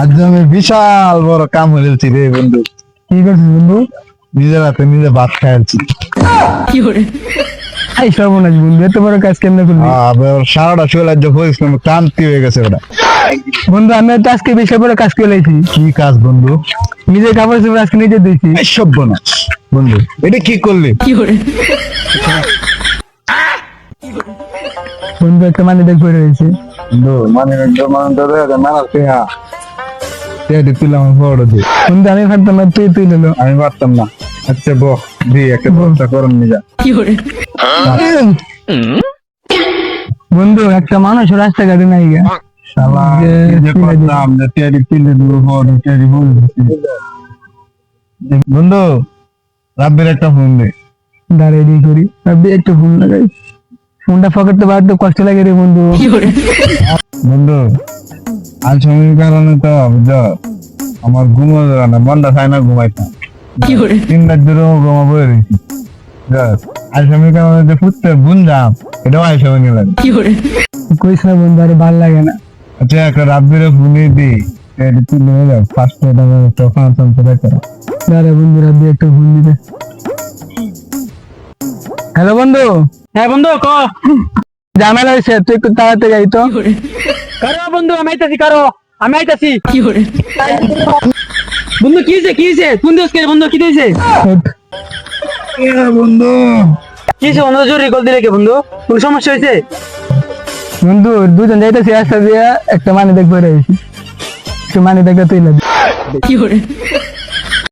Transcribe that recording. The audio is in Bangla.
আজ আমি বিশাল বড় কাম হয়েছি রে বন্ধু। কি করছিস বন্ধু? নিজের হাতে নিজে ভাত খাইছি আই সর্বনাশ বন্ধু এত বড় কাজ কেমনে করবি? সারাটা চলে যে পরিশ্রম ক্লান্তি হয়ে গেছে ওটা। বন্ধু আমি তো আজকে বিশাল বড় কাজ করে লাইছি। কি কাজ বন্ধু? নিজের কাপড় চোপড় আজকে নিজে দিয়েছি এই সভ্য না বন্ধু এটা কি করলি? বন্ধু একটা মানে দেখ পড়ে রয়েছে। বন্ধু মানে মানে তো দেখা আমার বড় দি বন্ধু আমি না তুই তুই নিলো আমি পারতাম না। আচ্ছা বহ দি একটা ব্যবস্থা করুন নিজা বন্ধু একটা মানুষ রাস্তাঘাটে নাই গা। শালা যে তুলে দিবি। করতাম যে তেহাটি তুলে দিব বড় তেহাটি বলে বন্ধু রাব্বির একটা ফোন দে। দাঁড়িয়ে দিয়ে করি। একটু ফোন লাগাই। ফোনটা পকেটে বার তো কষ্ট লাগে রে বন্ধু। বন্ধু আজ সময়ের কারণে তো আমার ঘুমো না মনটা চায় না ঘুমাইতাম তিন রাত ধরে ঘুমা বয়ে রয়েছি আজ সময়ের কারণে যে ফুটতে বুনজাম এটাও আজ সময় কইস না বন্ধু আরে ভালো লাগে না। আচ্ছা একটা রাব্বিরে ফোনে দি এটা তুলে হলে ফার্স্ট একটা করো দাঁড়া বন্ধু রাব্বি একটা ফোন দিতে। হ্যালো বন্ধু। হ্যাঁ বন্ধু ক? ঝামেলা হয়েছে তুই একটু তাড়াতাড়ি যাই তো। কারও? বন্ধু আমি আইতাছি কারও। আমি আইতাছি। বন্ধু কি হয়েছে কি হয়েছে? কোন দিবস কে বন্ধু কি হয়েছে। বন্ধু? কি হয়েছে বন্ধু জরুরি কল দিলে কে বন্ধু? কোন সমস্যা হয়েছে? বন্ধু দুজন যাইতেছি রাস্তা দিয়ে একটা মানে দেখব রয়েছি একটু মানে দেখবে তুই লাগবে